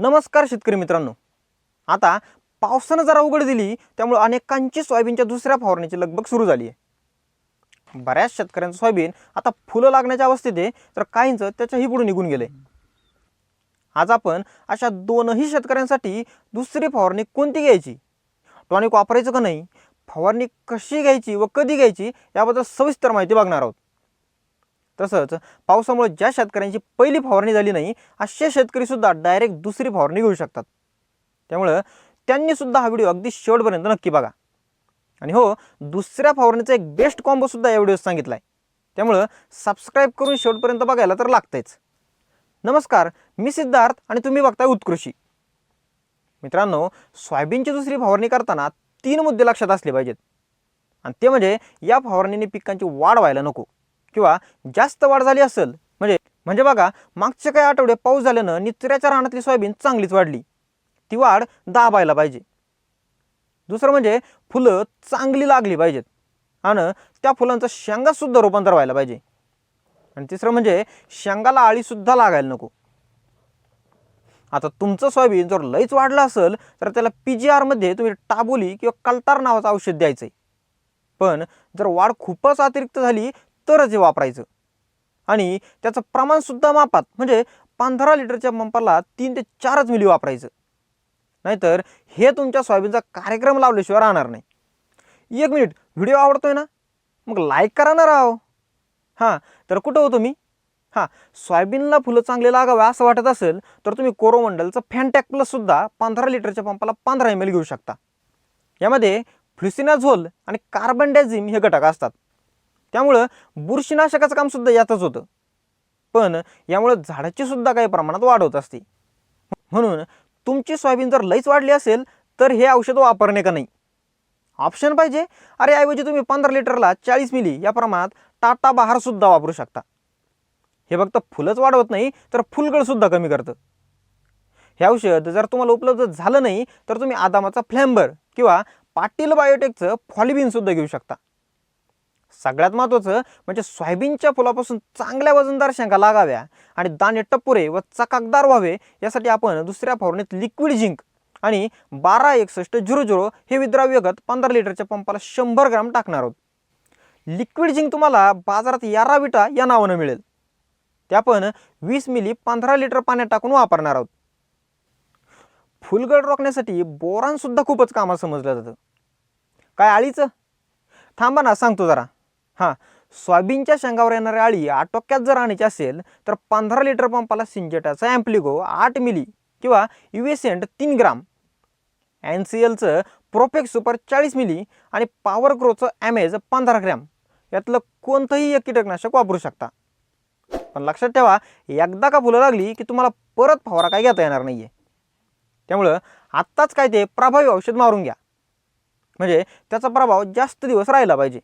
नमस्कार शेतकरी मित्रांनो. आता पावसानं जरा उघड दिली त्यामुळे अनेकांची सोयाबीनच्या दुसऱ्या फवारणीची लगबग सुरू झाली आहे बऱ्याच शेतकऱ्यांचं सोयाबीन आता फुलं लागण्याच्या अवस्थेत आहे तर काहींचं त्याच्याही पुढे निघून गेले आज आपण अशा दोनही शेतकऱ्यांसाठी दुसरी फवारणी कोणती घ्यायची? टॉनिक वापरायचं का नाही? फवारणी कशी घ्यायची व कधी घ्यायची? याबद्दल सविस्तर माहिती बघणार आहोत. तसंच पावसामुळे ज्या शेतकऱ्यांची पहिली फवारणी झाली नाही असे शेतकरीसुद्धा डायरेक्ट दुसरी फवारणी घेऊ शकतात. त्यामुळं त्यांनीसुद्धा हा व्हिडिओ अगदी शेवटपर्यंत नक्की बघा. आणि हो दुसऱ्या फवारणीचा एक बेस्ट कॉम्बोसुद्धा या व्हिडिओत सांगितला आहे त्यामुळं सबस्क्राईब करून शेवटपर्यंत बघायला तर लागतंच नमस्कार मी सिद्धार्थ आणि तुम्ही बघताय उत्कृषी मित्रांनो सोयाबीनची दुसरी फवारणी करताना तीन मुद्दे लक्षात असले पाहिजेत. आणि ते म्हणजे या फवारणीने पिकांची वाढ व्हायला नको. किंवा जास्त वाढ झाली असेल म्हणजे म्हणजे बघा मागचे काही आठवडे पाऊस झाल्यानं निचऱ्याच्या रानातली सोयाबीन चांगलीच वाढली. ती वाढ दाबायला पाहिजे. दुसरं म्हणजे फुलं चांगली लागली पाहिजेत. आणि त्या फुलांचं शेंगासुद्धा रूपांतर व्हायला पाहिजे. आणि तिसरं म्हणजे शेंगाला आळीसुद्धा लागायला नको. आता तुमचं सोयाबीन जर लईच वाढलं असेल तर त्याला पी जी आरमध्ये तुम्ही टाबोली किंवा कलतार नावाचं औषध द्यायचं आहे पण जर वाढ खूपच अतिरिक्त झाली तरच हे वापरायचं. आणि त्याचं प्रमाणसुद्धा मापात म्हणजे पंधरा लिटरच्या पंपाला तीन ते चारच मिली वापरायचं. नाहीतर हे तुमच्या सोयाबीनचा कार्यक्रम लावल्याशिवाय राहणार नाही. एक मिनिट व्हिडिओ आवडतोय ना? मग लाईक करा ना राव. हां तर कुठं होतो मी हां सोयाबीनला फुलं चांगले लागावे असं वाटत असेल तर तुम्ही कोरोमंडलचं फॅनटॅक प्लससुद्धा पंधरा लिटरच्या पंपाला पंधरा एम एल घेऊ शकता. यामध्ये फ्लुसिनाझोल आणि कार्बन डायझिम हे घटक असतात. त्यामुळं बुरशीनाशकाचं कामसुद्धा यातच होतं. पण यामुळं झाडाची सुद्धा काही प्रमाणात वाढ होत असते. म्हणून तुमची सोयाबीन जर लईच वाढली असेल तर हे औषध वापरणे का नाही? ऑप्शन पाहिजे. अरे ऐवजी तुम्ही पंधरा लिटरला चाळीस मिली या प्रमाणात टाटा बहारसुद्धा वापरू शकता. हे फक्त फुलंच वाढवत नाही तर फुलगळसुद्धा कमी करतं. हे औषध जर तुम्हाला उपलब्ध झालं नाही तर तुम्ही आदामाचा फ्लॅम्बर किंवा पाटील बायोटेकचं फॉलिबिनसुद्धा घेऊ शकता. सगळ्यात महत्त्वाचं म्हणजे सोयाबीनच्या फुलापासून चांगल्या वजनदार शेंगा लागाव्या आणि दाणे टप्पुरे व चकाकदार व्हावे यासाठी आपण दुसऱ्या फवारणीत लिक्विड झिंक आणि बारा एकसष्ट झिरो झिरो हे विद्राव्यगत पंधरा लिटरच्या पंपाला शंभर ग्राम टाकणार आहोत. लिक्विड झिंक तुम्हाला बाजारात याराविटा या नावानं मिळेल. ते आपण वीस मिली पंधरा लिटर पाण्यात टाकून वापरणार आहोत. फुलगड रोखण्यासाठी बोरानसुद्धा खूपच कामात समजलं जातं. काय आळीचं थांबा ना सांगतो जरा. हां सोयाबीनच्या शेंगावर येणारी आळी आटोक्यात जर आणायची असेल तर पंधरा लिटर पंपाला सिंजेटाचा ॲम्प्लिगो आठ मिली किंवा युएसेंट तीन ग्राम. एन सी एलचं प्रोफेक्स सुपर चाळीस मिली आणि पॉवर ग्रोचं ॲमेज पंधरा ग्रॅम. यातलं कोणतंही एक कीटकनाशक वापरू शकता. पण लक्षात ठेवा एकदा का फुलं लागली की तुम्हाला परत फवारा काय घेता येणार नाही आहे त्यामुळं आत्ताच काय ते प्रभावी औषध मारून घ्या. म्हणजे त्याचा प्रभाव जास्त दिवस राहिला पाहिजे.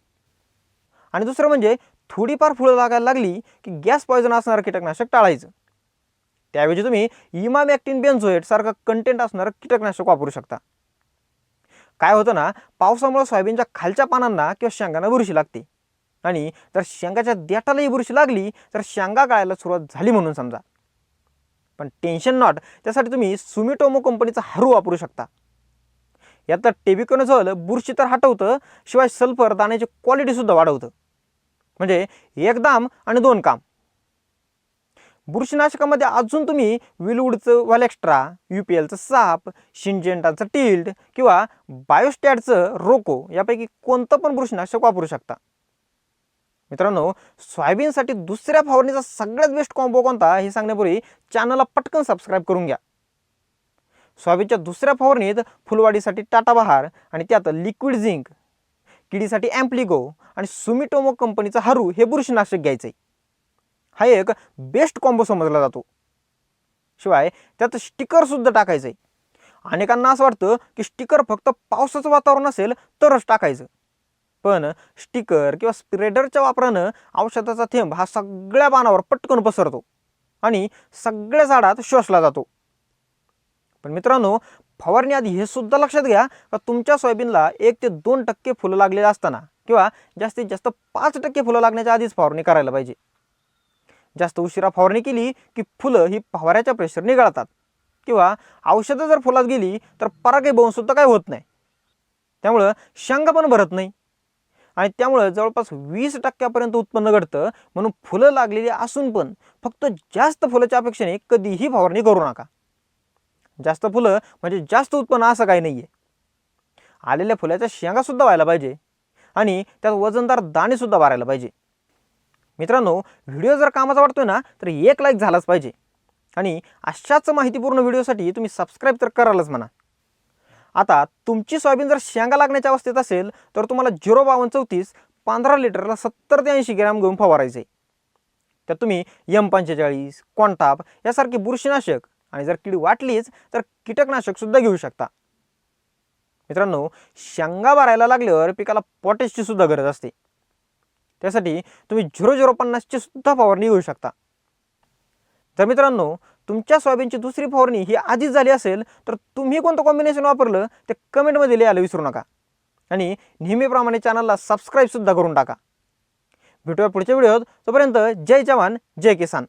आणि दुसरं म्हणजे थोडीफार फुलं लागायला लागली की गॅस पॉयझन असणारं कीटकनाशक टाळायचं. त्याऐवजी तुम्ही इमामॅक्टिन बेन्झोएट सारखं कंटेंट असणारं कीटकनाशक वापरू शकता. काय होतं ना पावसामुळे सोयाबीनच्या खालच्या पानांना किंवा शेंगांना बुरशी लागते. आणि जर शेंगाच्या देठालाही बुरशी लागली तर शेंगा गाळायला सुरुवात झाली म्हणून समजा. पण टेन्शन नॉट त्यासाठी तुम्ही सुमिटोमो कंपनीचा हरू वापरू शकता. यात टेबिकोनझोल बुरशी तर हटवतं शिवाय सल्फर दाण्याची क्वालिटीसुद्धा वाढवतं. म्हणजे एक दाम आणि दोन काम. बुरशीनाशकामध्ये अजून तुम्ही विलवूडचं व्हॅलेक्स्ट्रा यू पी एलचं साप शिंजेंटाचं टिल्ड किंवा बायोस्टॅटचं रोको यापैकी कोणतं पण बुरशीनाशक वापरू शकता. मित्रांनो सोयाबीनसाठी दुसऱ्या फवारणीचा सगळ्यात बेस्ट कॉम्बो कोणता हे सांगण्यापूर्वी चॅनलला पटकन सबस्क्राईब करून घ्या. सोयाबीनच्या दुसऱ्या फवारणीत फुलवाडीसाठी टाटा बहार आणि त्यात लिक्विड झिंक किडीसाठी ॲम्प्लिगो आणि सुमिटोमो कंपनीचं हरू हे बुरशीनाशक घ्यायचं आहे हा एक बेस्ट कॉम्बो समजला जातो. शिवाय त्यात स्टिकरसुद्धा टाकायचं आहे अनेकांना असं वाटतं की स्टिकर फक्त पावसाचं वातावरण असेल तरच टाकायचं. पण स्टिकर किंवा स्प्रेडरच्या वापरानं औषधाचा थेंब हा सगळ्या पानावर पटकन पसरतो आणि सगळ्या झाडात शोषला जातो. पण मित्रांनो फवारणी आधी हे सुद्धा लक्षात घ्या का तुमच्या सोयाबीनला एक ते दोन टक्के फुलं लागलेली असताना किंवा जास्तीत जास्त पाच टक्के फुलं लागण्याच्या आधीच फवारणी करायला पाहिजे. जास्त उशिरा फवारणी केली की फुलं ही फवाऱ्याच्या प्रेशरने गळतात किंवा औषधं जर फुलात गेली तर परागीभवनसुद्धा काय होत नाही. त्यामुळं शेंगा पण भरत नाही. आणि त्यामुळं जवळपास वीस टक्क्यापर्यंत उत्पन्न घडतं म्हणून फुलं लागलेली असून पण फक्त जास्त फुलाच्या अपेक्षेने कधीही फवारणी करू नका. जास्त फुलं म्हणजे जास्त उत्पन्न असं काही नाही आहे आलेल्या फुलाच्या शेंगासुद्धा व्हायला पाहिजे आणि त्यात वजनदार दाणेसुद्धा भरायला पाहिजे. मित्रांनो व्हिडिओ जर कामाचा वाटतोय ना तर एक लाईक झालाच पाहिजे. आणि अशाच माहितीपूर्ण व्हिडिओसाठी तुम्ही सबस्क्राईब तर करालच म्हणा. आता तुमची सोयाबीन जर शेंगा लागण्याच्या अवस्थेत असेल तर तुम्हाला झिरो बावन्न चौतीस पंधरा लिटरला सत्तर ते ऐंशी ग्रॅम घेऊन फवारायचे त्यात तुम्ही यम पंचेचाळीस क्वांटाप यासारखी बुरशीनाशक आणि जर कीड वाटलीच तर कीटकनाशकसुद्धा घेऊ शकता. मित्रांनो शेंगा भरायला लागल्यावर पिकाला पोटॅशची सुद्धा गरज असते. त्यासाठी तुम्ही झिरो झिरो पन्नासची सुद्धा फवारणी घेऊ शकता. तर मित्रांनो तुमच्या सोयाबीनची दुसरी फवारणी ही आधीच झाली असेल तर तुम्ही कोणतं कॉम्बिनेशन वापरलं ते कमेंटमध्ये लिहायला विसरू नका. आणि नेहमीप्रमाणे चॅनलला सबस्क्राईबसुद्धा करून टाका. भेटूया पुढच्या व्हिडिओत तोपर्यंत जय जवान जय किसान.